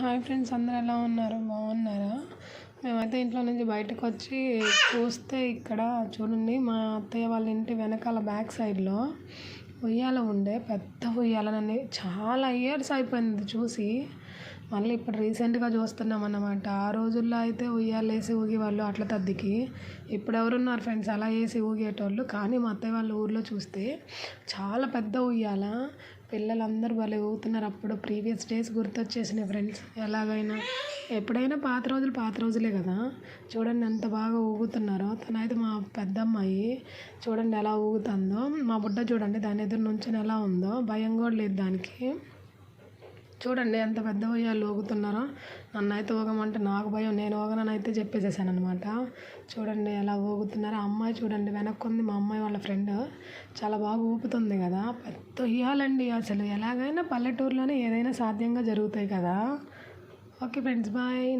Hi friends అందరు ఎలా ఉన్నారు? బాగున్నారా? మేమైతే ఇంట్లో నుంచి బయటకు వచ్చి చూస్తే ఇక్కడ చూడండి మా అత్తయ్య వాళ్ళ ఇంటి వెనకాల బ్యాక్ సైడ్లో ఉయ్యాల ఉండే పెద్ద ఉయ్యాలని చాలా ఇయర్స్ అయిపోయింది చూసి. మళ్ళీ ఇప్పుడు రీసెంట్గా చూస్తున్నాం అన్నమాట. ఆ రోజుల్లో అయితే ఉయ్యాలేసి వేసి ఊగేవాళ్ళు అట్ల తద్దికి. ఇప్పుడు ఎవరున్నారు ఫ్రెండ్స్? అలా వేసి ఊగేటోళ్ళు. కానీ మా అత్తయ్య వాళ్ళ ఊర్లో చూస్తే చాలా పెద్ద ఉయ్యాల. పిల్లలందరూ భలే ఊగుతున్నారు. అప్పుడు ప్రీవియస్ డేస్ గుర్తొచ్చేసినాయి ఫ్రెండ్స్. ఎలాగైనా ఎప్పుడైనా పాత రోజులు పాత రోజులే కదా. చూడండి ఎంత బాగా ఊగుతున్నారో. తనైతే మా పెద్దమ్మాయి చూడండి ఎలా ఊగుతుందో. మా బుడ్డ చూడండి దాని ఎదురు నుంచి ఎలా ఉందో. భయం కూడా లేదు దానికి. చూడండి ఎంత పెద్ద ఉయ్యాలు ఊగుతున్నారో. నన్ను అయితే ఊగమంటే నాకు భయం. నేను ఓగననైతే చెప్పేసేసాను అనమాట చూడండి ఎలా ఊగుతున్నారో. అమ్మాయి చూడండి వెనక్కుంది మా అమ్మాయి వాళ్ళ ఫ్రెండ్. చాలా బాగా ఊపుతుంది కదా. పెద్ద ఉయ్యాలండి అసలు. ఎలాగైనా పల్లెటూరులోనే ఏదైనా సాధ్యంగా జరుగుతాయి కదా. Okay friends bye.